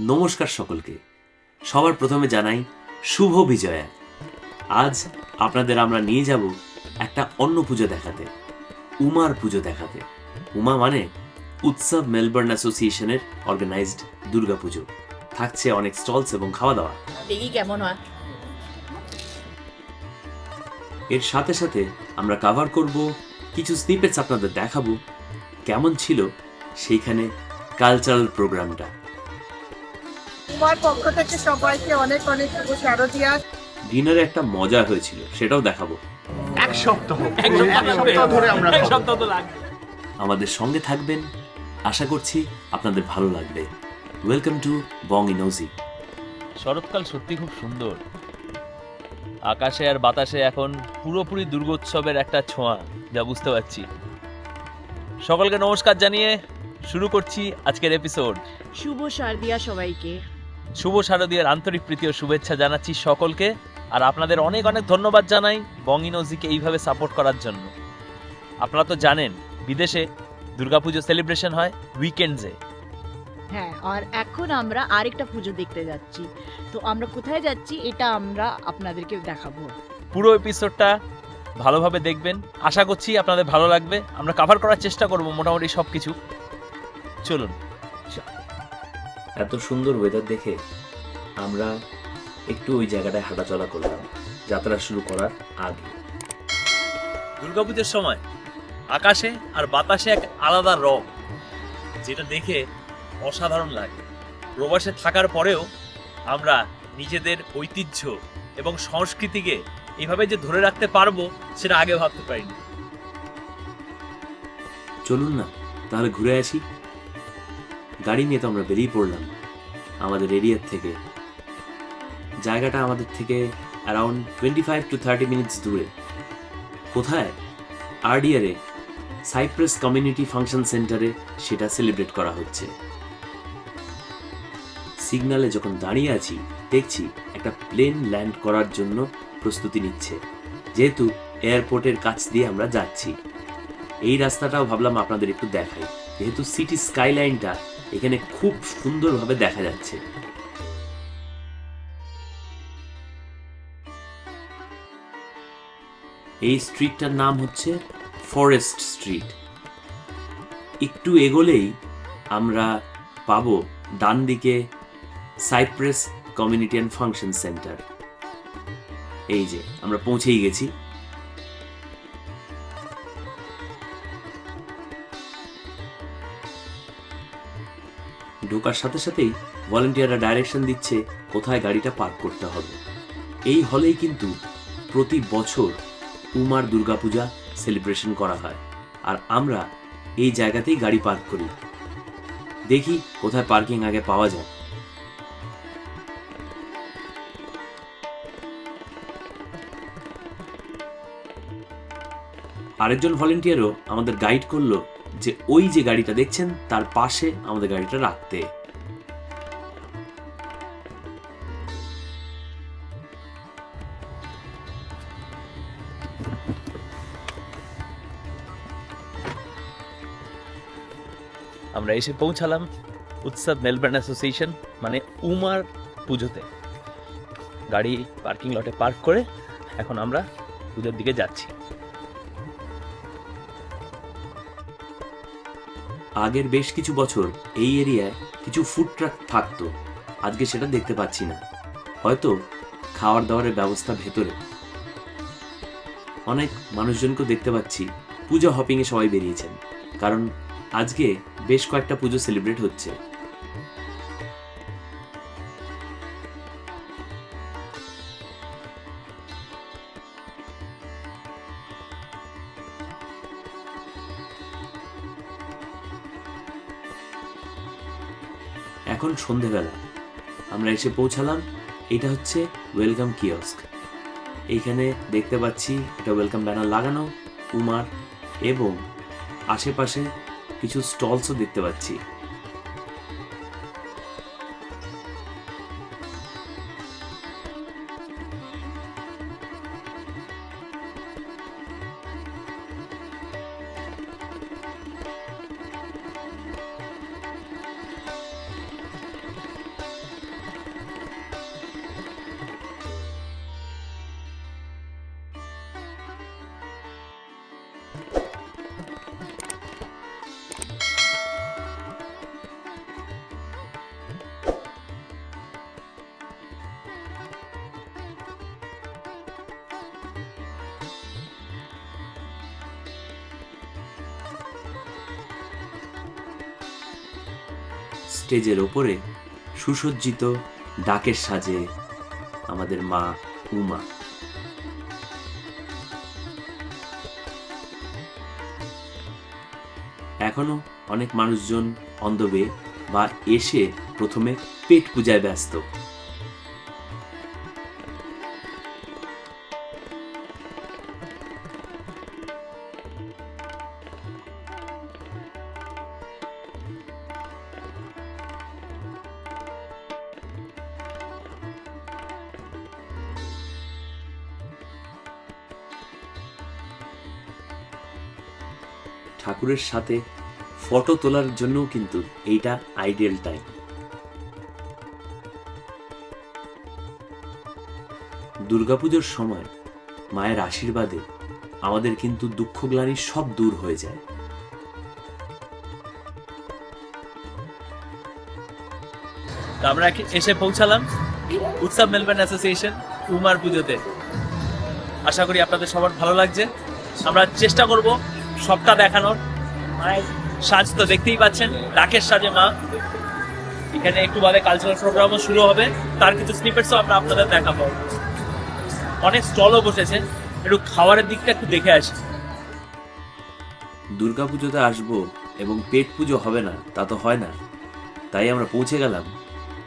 নমস্কার সকলকে। সবার প্রথমে জানাই শুভ বিজয়া। আজ আপনাদের আমরা নিয়ে যাব একটা অন্য পুজো দেখাতে উমার পুজো দেখাতে। উমা মানে উৎসব মেলবোর্ন অ্যাসোসিয়েশনের অর্গানাইজড দুর্গাপুজো থাকছে অনেক স্টলস এবং খাওয়া দাওয়া দেখি কেমন হয়। এর সাথে সাথে আমরা কভার করব কিছু স্নিপেটস আপনাদের দেখাবো কেমন ছিল সেইখানে কালচারাল প্রোগ্রামটা তোমার পক্ষ থেকে সবাইকে অনেক অনেক শুভ শারদিয়া। ডিনারে একটা মজা হয়েছিল সেটাও দেখাবো। এক সপ্তাহ এক সপ্তাহ ধরে। আমরা এক সপ্তাহ তো লাগবে। আমাদের সঙ্গে থাকবেন আশা করছি আপনাদের ভালো লাগবে। ওয়েলকাম টু বং ইনোজি শরৎকাল সত্যি খুব সুন্দর। আকাশে আর বাতাসে এখন পুরোপুরি দুর্গোৎসবের একটা ছোঁয়া যা বুঝতে পারছি। সকলকে নমস্কার জানিয়ে শুরু করছি আজকের এপিসোড শুভ শারদিয়া সবাইকে। শুভ শারদীয়ার আন্তরিক প্রীতি ও শুভেচ্ছা জানাচ্ছি সকলকে আর আপনাদের অনেক অনেক ধন্যবাদ জানাই বঙ্গিনজিকে এইভাবে সাপোর্ট করার জন্য। আপনারা তো জানেন বিদেশে দুর্গাপুজো সেলিব্রেশন হয় উইকেন্ডসে। হ্যাঁ আর এখন আমরা আরেকটা পুজো দেখতে যাচ্ছি। তো আমরা কোথায় যাচ্ছি এটা আমরা আপনাদেরকে দেখাবো। পুরো এপিসোডটা ভালোভাবে দেখবেন। আশা করছি আপনাদের ভালো লাগবে। আমরা কভার করার চেষ্টা করব মোটামুটি সব কিছু চলুন। এত সুন্দর ওয়েদার দেখে আমরা একটু ওই জায়গাটায় হাঁটাচলা করলাম। যাত্রা শুরু করার আগে। দুর্গাপুজোর সময় আকাশে আর বাতাসে এক আলাদা রং যেটা দেখে অসাধারণ লাগে। প্রবাসে থাকার পরেও আমরা নিজেদের ঐতিহ্য এবং সংস্কৃতিকে এইভাবে যে ধরে রাখতে পারব সেটা আগে ভাবতে পারিনি। চলুন না তাহলে ঘুরে আসি। গাড়ি নিয়ে তো আমরা বেরিয়ে পড়লাম, আমাদের এরিয়ার থেকে। জায়গাটা আমাদের থেকে around twenty five to thirty minutes দূরে। কোথায়? আরডিআরে সাইপ্রাস কমিউনিটি ফাংশন সেন্টারে সেটা সেলিব্রেট করা হচ্ছে। সিগনালে যখন দাঁড়িয়ে আছি, দেখছি একটা প্লেন ল্যান্ড করার জন্য প্রস্তুতি নিচ্ছে। যেহেতু এয়ারপোর্টের কাছ দিয়ে আমরা যাচ্ছি। এই রাস্তাটাও ভাবলাম আপনাদের একটু দেখাই। যেহেতু সিটি স্কাইলাইনটা এখানে খুব সুন্দরভাবে দেখা যাচ্ছে। এই স্ট্রিটটার নাম হচ্ছে ফরেস্ট স্ট্রিট। একটু এগোলেই আমরা পাবো ডান দিকে Cypress community and function centre. এই যে, আমরা পৌঁছেই গেছি। ঢোকার সাথে সাথেই ভলেন্টিয়াররা ডাইরেকশন দিচ্ছে কোথায় গাড়িটা পার্ক করতে হবে। এই হলেই কিন্তু প্রতি বছর উমার দুর্গাপূজা সেলিব্রেশন করা হয়। আর আমরা এই জায়গাতেই গাড়ি পার্ক করি। দেখি কোথায় পার্কিং আগে পাওয়া যায়। আরেকজন ভলেন্টিয়ারও আমাদের গাইড করল যে ওই যে গাড়িটা দেখছেন, তার পাশে আমাদের গাড়িটা রাখতে। আমরা এসে পৌঁছালাম উৎসব মেলবোর্ন অ্যাসোসিয়েশন মানে উমার পুজোতে। গাড়ি পার্কিং লটে পার্ক করে এখন আমরা পুজোর দিকে যাচ্ছি। আগের বেশ কিছু বছর এই এরিয়ায় কিছু ফুড ট্রাক থাকতো। আজকে সেটা দেখতে পাচ্ছি না। হয়তো খাওয়ার দাওয়ারের ব্যবস্থা ভেতরে। অনেক মানুষজনকেও দেখতে পাচ্ছি পুজো হপিংয়ে সবাই বেরিয়েছেন। কারণ আজকে বেশ কয়েকটা পুজো সেলিব্রেট হচ্ছে। সন্ধেবেলা। আমরা এসে পৌঁছালাম, এটা হচ্ছে ওয়েলকাম কিয়স্ক এইখানে দেখতে পাচ্ছি একটা ওয়েলকাম ব্যানার লাগানো, উমার এবং আশেপাশে কিছু স্টলসও দেখতে পাচ্ছি। স্টেজের ওপরে সুসজ্জিত ডাকের সাজে আমাদের মা উমা এখনও অনেক মানুষজন অন্ধবে বা এসে প্রথমে পেট পূজায় ব্যস্ত। ঠাকুরের সাথে ফটো তোলার জন্যও কিন্তু এইটা আইডিয়াল টাইম দুর্গাপুজোর সময় মায়ের আশীর্বাদে আমাদের কিন্তু দুঃখ গ্লানি সব দূর হয়ে যায়। আমরা এসে পৌঁছালাম উৎসব মেলবোর্ন অ্যাসোসিয়েশন উমার পুজোতে। আশা করি আপনাদের সবার ভালো লাগছে। আমরা চেষ্টা করব সবটা দেখানোর। মায়ের সাজ তো দেখতেই পাচ্ছেন ডাকের সাজে মা। এখানে একটু বাদে কালচারাল প্রোগ্রামও শুরু হবে। তার কিছু স্নিপেটসও আমরা আপনাদের দেখাবো। অনেক স্টলও বসেছে। একটু খাবারের দিকটা একটু দেখে আসি। দুর্গাপুজোতে আসব এবং পেট পুজো হবে না, তা তো হয় না। তাই আমরা পৌঁছে গেলাম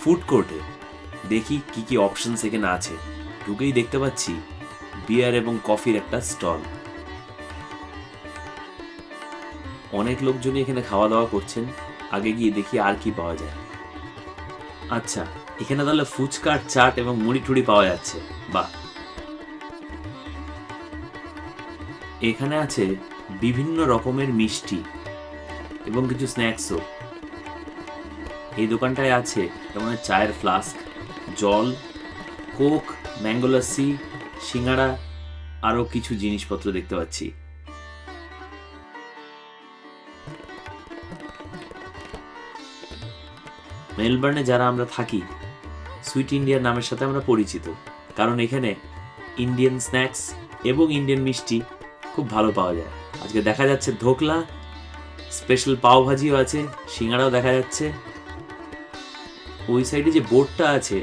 ফুড কোর্টে দেখি কি কি অপশনস এখানে আছে। ঢুকেই দেখতে পাচ্ছি। বিয়ার এবং কফির একটা স্টল অনেক লোকজনই এখানে খাওয়া দাওয়া করছেন। আগে গিয়ে দেখি আর কি পাওয়া যায়। আচ্ছা এখানে তাহলে ফুচকার চাট এবং মুড়ি টুড়ি পাওয়া যাচ্ছে। বাহ! এখানে আছে বিভিন্ন রকমের মিষ্টি এবং কিছু স্ন্যাক্সও। এই দোকানটায় আছে যেমন চায়ের ফ্লাস্ক, জল, কোক ম্যাঙ্গো লাসি সিঙ্গাড়া, আরও কিছু জিনিসপত্র দেখতে পাচ্ছি। মেলবার্নে যারা আমরা থাকি, সুইট ইন্ডিয়ার নামের সাথে আমরা পরিচিত। কারণ এখানে ইন্ডিয়ান স্ন্যাক্স এবং ইন্ডিয়ান মিষ্টি খুব ভালো পাওয়া যায়। আজকে দেখা যাচ্ছে ধোকলা, স্পেশাল পাও ভাজিও আছে, সিঙ্গাড়াও দেখা যাচ্ছে। ওই সাইডে যে বোর্ডটা আছে,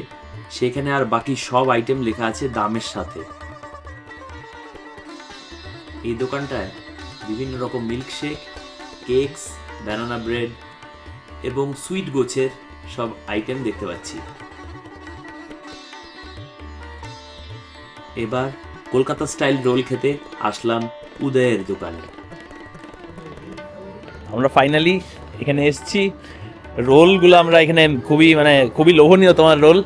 সেখানে আর বাকি সব আইটেম লেখা আছে দামের সাথে। এই দোকানটায় বিভিন্ন রকম মিল্কশেক, কেকস, ব্যানানা ব্রেড এবং সুইট গোছের সব আইটেম দেখতে পাচ্ছি। এবার কলকাতা স্টাইল রোল খেতে আসলাম উদয়ের দোকানে। আমরা ফাইনালি এখানে এসেছি। রোলগুলো আমরা এখানে খুবই মানে খুবই লোভনীয় তোমার রোল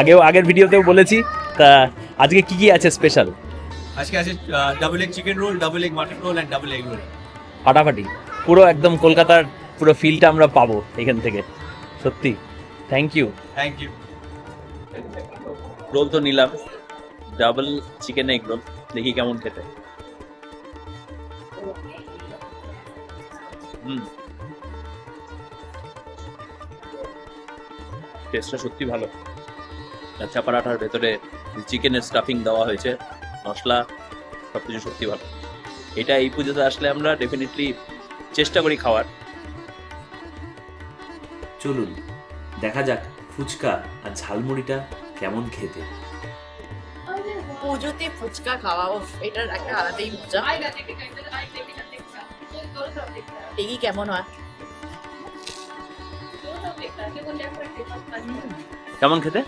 আগেও আগের ভিডিওতেও বলেছি। তা আজকে কি কি আছে স্পেশাল আজকে আছে double egg chicken roll double egg mutton roll and double egg roll ফাটাফাটি। পুরো একদম কলকাতার পুরো ফিলটা আমরা পাবো এখান থেকে। সত্যি। Thank you thank you roll তো নিলাম। ডাবল চিকেন এগ রোল দেখি কেমন খেতে। টেস্টটা সত্যি ভালো। লাচ্ছা পরাঠার ভেতরে চিকেনের স্টাফিং দেওয়া হয়েছে। মশলা সব কিছু সত্যি ভালো। এটা এই পুজোতে আসলে আমরা ডেফিনেটলি চেষ্টা করি খাওয়ার। চলুন দেখা যাক ফুচকা আর ঝালমুড়িটা কেমন খেতে। পুজোতে ফুচকা খাওয়া এটার একটা আলাদাই মজা। দেখি কেমন হয়। কেমন খেতে?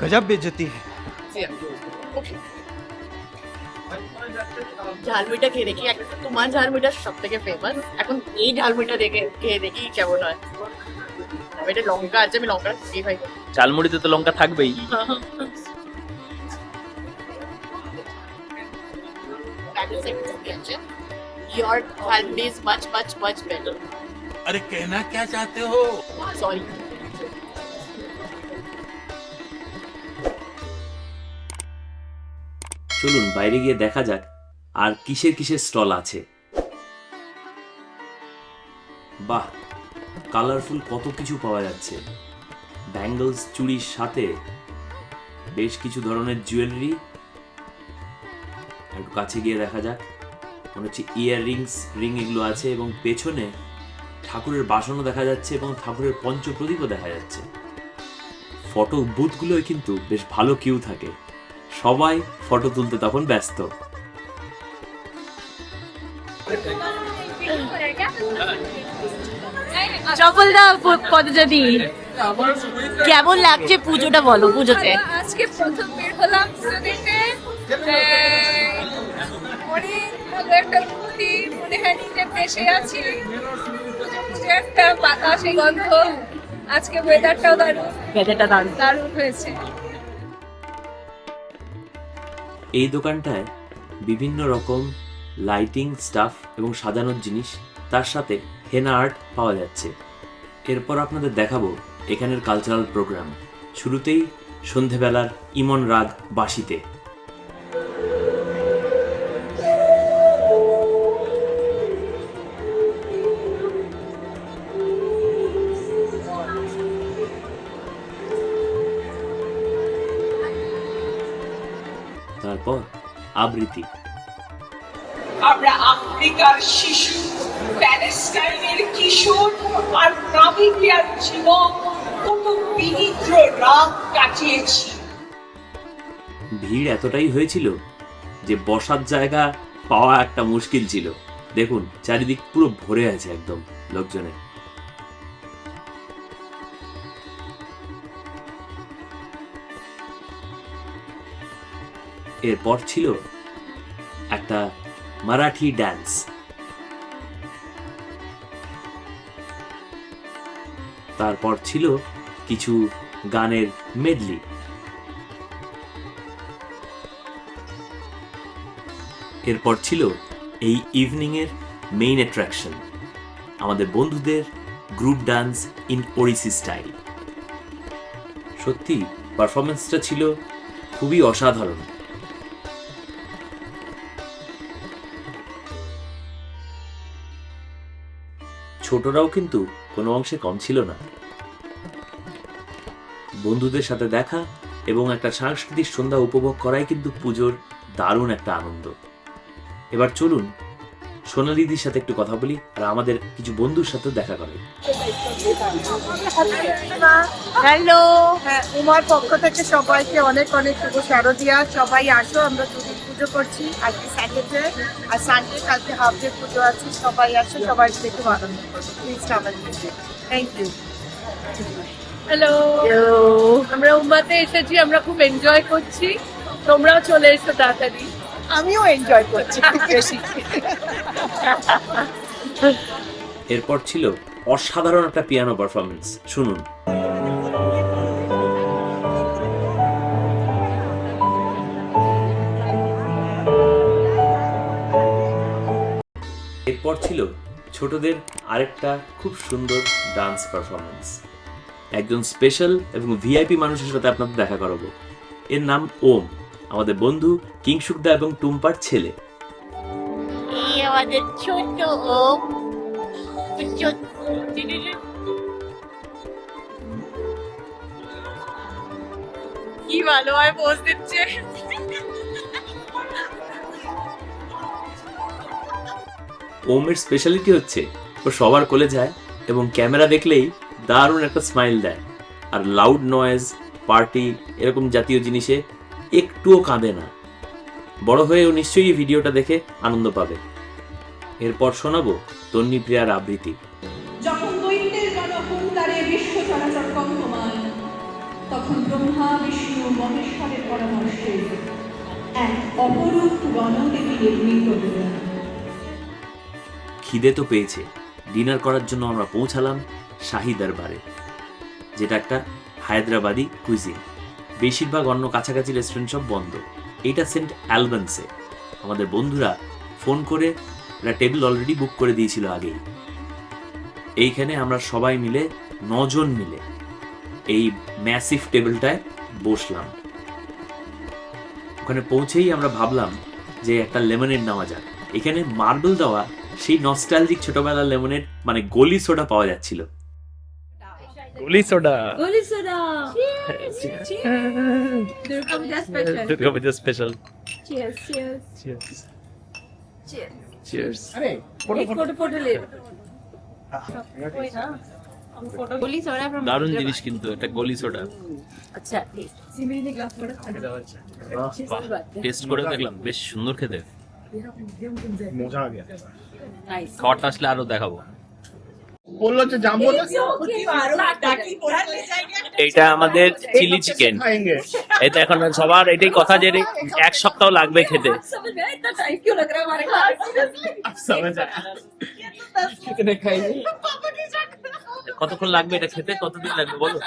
গজব বেজতি। হ্যাঁ ঝালমুড়িটা খেয়ে দেখি এক- তোমার ঝালমুড়িটা সব থেকে ফেমাস এখন এই ঝালমুড়িটা দেখে খেয়ে দেখি কেমন হয় এটা লঙ্কা আছে আমি লঙ্কা খেয়ে খাই ঝালমুড়িতে তো লঙ্কা থাকবেই Your jhalmuri is much much much better. अरे कहना क्या चाहते हो Sorry. চলুন বাইরে গিয়ে দেখা যাক, আর কিসের কিসের স্টল আছে। বাহ, কালারফুল কত কিছু পাওয়া যাচ্ছে। ব্যাঙ্গলস, চুড়ির সাথে বেশ কিছু ধরনের জুয়েলারি। একটু কাছে গিয়ে দেখা যাক, মনে হচ্ছে ইয়ার রিংস রিং এগুলো আছে এবং পেছনে ঠাকুরের বাসনও দেখা যাচ্ছে এবং ঠাকুরের পঞ্চপ্রদীপও দেখা যাচ্ছে। ফটো বুথগুলোয় কিন্তু বেশ ভালো কিউ থাকে। সবাই ফটো তুলতে তখন ব্যস্ত। চপলদা পদজাতি কেমন লাগছে পুজোটা বলো পুজোতে? আজকে প্রথম বের হলাম পুজো দেখতে অনেক ভালো একটা অনুভূতি মনে হয় নিজে দেশে আছি। পুজো পুজো একটা বাতাসে গন্ধ। আজকে ওয়েদারটাও দারুণ। বেটাটা দারুণ। দারুণ হয়েছে। এই দোকানটায় বিভিন্ন রকম লাইটিং স্টাফ এবং সাজানোর জিনিস তার সাথে হেনা আর্ট পাওয়া যাচ্ছে। এরপর আপনাদের দেখাবো এখানের কালচারাল প্রোগ্রাম শুরুতেই সন্ধেবেলার ইমন রাগ বাসিতে আবৃত্তি আমরা আফ্রিকার শিশু প্যালেস্টাইনের কিশোর আর নামিবিয়ার যুবক কত বিনিদ্র রাত কাটিয়েছি। ভিড় এতটাই হয়েছিল যে বসার জায়গা পাওয়া একটা মুশকিল ছিল। দেখুন চারিদিক পুরো ভরে আছে একদম লোকজনে এরপর ছিল একটা মারাঠি ড্যান্স তারপর ছিল কিছু গানের মেডলি এরপর ছিল এই ইভিনিংয়ের মেইন অ্যাট্রাকশন আমাদের বন্ধুদের group dance in Odissi style সত্যি পারফরমেন্সটা ছিল খুবই অসাধারণ। ছোটরাও কিন্তু কোনো অংশে কম ছিল না। বন্ধুদের সাথে দেখা এবং একটা সাংস্কৃতিক সন্ধ্যা উপভোগ করাই কিন্তু পুজোর দারুণ একটা আনন্দ। এবার চলুন সোনালিদির সাথে একটু কথা বলি আর আমাদের কিছু বন্ধুর সাথে দেখা করে হ্যালো হ্যাঁ উমার পক্ষ থেকে সবাইকে অনেক অনেক শুভ শারদিয়া। সবাই আসো, আমরা পুজো করছি আজকে স্যাটারডে আর সানডে কালকে হাফ ডে পুজো আছে সবাই আসো সবাই দেখে আনন্দ করো প্লিজ আমাদের থ্যাংক ইউ হ্যালো আমরা উম্মাতে এসেছি আমরা খুব এনজয় করছি। তোমরাও চলে এসো তাড়াতাড়ি। আমিও এনজয় করছি। বেশি। এরপর ছিল অসাধারণ একটা পিয়ানো পারফরমেন্স শুনুন। এরপর ছিল ছোটদের আরেকটা খুব সুন্দর ডান্স পারফরমেন্স একজন স্পেশাল এবং ভিআইপি মানুষের সাথে আপনাদের দেখা করাবো। এর নাম ওম, আমাদের বন্ধু কিংসুকদা এবং টুম্পার ছেলে। কি ভালো হয় পোজ দিচ্ছে ওমের স্পেশালিটি হচ্ছে ও সবার কোলে যায় এবং ক্যামেরা দেখলেই দারুণ একটা স্মাইল দেয়। আর লাউড নয়েজ পার্টি এরকম জাতীয় জিনিসে একটুও কাঁদে না। বড় হয়ে ও নিশ্চয়ই ভিডিওটা দেখে আনন্দ পাবে। এরপর শোনাবো তন্নি প্রিয়ার আবৃত্তি। যখন দৈত্যের গণহুঙ্কারে বিশ্ব কম্পমান, তখন ব্রহ্মা, বিষ্ণু, মহেশ্বরের পরামর্শে এক অপরূপ গণদেবী নির্মিত হলেন খিদে তো পেয়েছে। ডিনার করার জন্য আমরা পৌঁছালাম শাহি দরবারে, যেটা একটা হায়দ্রাবাদি কুইজিন বেশিরভাগ অন্য কাছাকাছি রেস্টুরেন্ট সব বন্ধ। এটা সেন্ট অ্যালবান্সে। আমাদের বন্ধুরা ফোন করে, একটা টেবিল অলরেডি বুক করে দিয়েছিল আগেই। এইখানে আমরা সবাই মিলে, নজন মিলে, এই ম্যাসিভ টেবিলটায় বসলাম। ওখানে পৌঁছেই আমরা ভাবলাম যে একটা লেমনেড নেওয়া যাক। এখানে মার্বেল দেওয়া সেই নস্টালজিক ছোটবেলার লেমনেড মানে গলি সোডা পাওয়া যাচ্ছিল। গুলি সোডা গলি soda Durga special cheers cheers দারুণ জিনিস কিন্তু একটা গলি সোডা টেস্ট করে দেখলাম বেশ সুন্দর খেতে। মজা আগে খাওয়ারটা আসলে আরও দেখাবো। বলল যে জাম্বো এটা আমাদের চিলি চিকেন এটা এখন সবার এটাই কথা যে এক সপ্তাহ লাগবে খেতে। কতক্ষণ লাগবে এটা খেতে? কতদিন লাগবে বলো?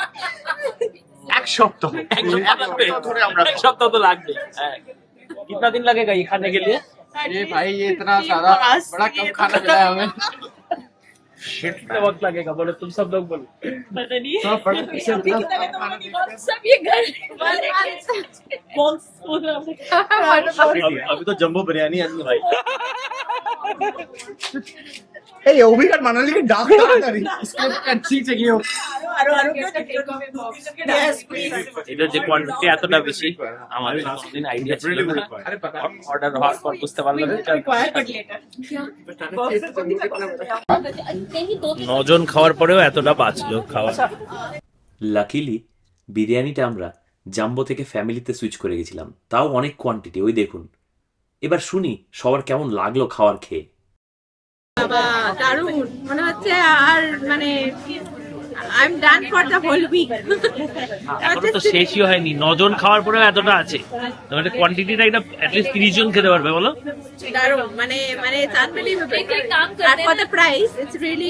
এক সপ্তাহ। এক সপ্তাহ এক সপ্তাহ তো লাগবে। হ্যাঁ। কিতনা দিন লাগেগা এখানে গেলে? ये भाई ये इतना सारा बड़ा कम खाना मिला है हमें। कितना वक्त लगेगा बोलो तुम सब लोग बोलो। पता नहीं। सब बड़ा तो सब ये घर वाले बॉक्स अभी तो जम्बो बिरयानी आनी भाई। এই অভিকার মানালিকে এটা যে কোয়ান্টিটি এতটা বেশি আইডিয়া ছিল অর্ডার হওয়ার পর বুঝতে পারলাম নজন খাওয়ার পরেও এতটা বাঁচলো খাওয়া লাকিলি বিরিয়ানিটা আমরা জাম্বো থেকে ফ্যামিলিতে সুইচ করে গেছিলাম তাও অনেক কোয়ান্টিটি ওই দেখুন এবার শুনি সবার কেমন লাগল খাওয়ার খেয়ে বাবা মনে হচ্ছে আর মানে I am done for the whole week এখন তো শেষই হয়নি। নজন খাওয়ার পরে এতটা আছে। তোমার কোয়ান্টিটিটা একটা অ্যাট লিস্ট তিরিশ জন খেতে পারবে বলো? দারুণ। মানে মানে চাঁদমেলি মানে আর for the price it's really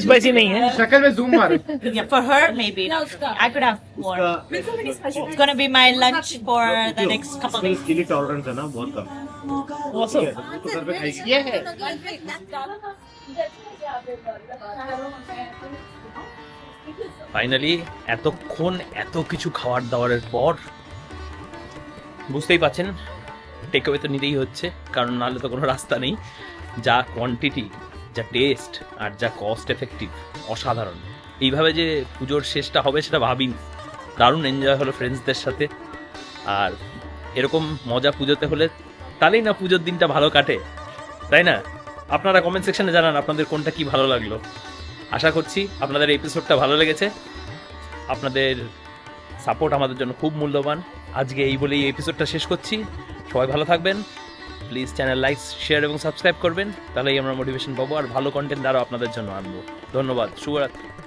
spicy नहीं है शक्ल में जूम मारो yeah for her maybe I could have more it's gonna be my lunch for the next couple of days chilli tolerance है ना बहुत कम ফাইনালি এতক্ষণ এত কিছু খাবার দাবারের পর বুঝতেই পাচ্ছেন টেকওয়ে তো নিতেই হচ্ছে কারণ নাহলে তো কোনো রাস্তা নেই যা কোয়ান্টিটি যা টেস্ট আর যা কস্ট এফেক্টিভ অসাধারণ। এইভাবে যে পুজোর শেষটা হবে সেটা ভাবিনি। দারুণ এনজয় হলো ফ্রেন্ডসদের সাথে। আর এরকম মজা পুজোতে হলে তাহলেই না পুজোর দিনটা ভালো কাটে। তাই না? আপনারা কমেন্ট সেকশনে জানান আপনাদের কোনটা কি ভালো লাগল। আশা করছি আপনাদের এপিসোডটা ভালো লেগেছে। আপনাদের সাপোর্ট আমাদের জন্য খুব মূল্যবান। আজকে এই বলেই এই এপিসোডটা শেষ করছি। সবাই ভালো থাকবেন। প্লিজ চ্যানেল লাইক, শেয়ার এবং সাবস্ক্রাইব করবেন। তাহলেই আমরা মোটিভেশন পাবো আর ভালো কন্টেন্ট আরও আপনাদের জন্য আনব। ধন্যবাদ, শুভরাত্রি।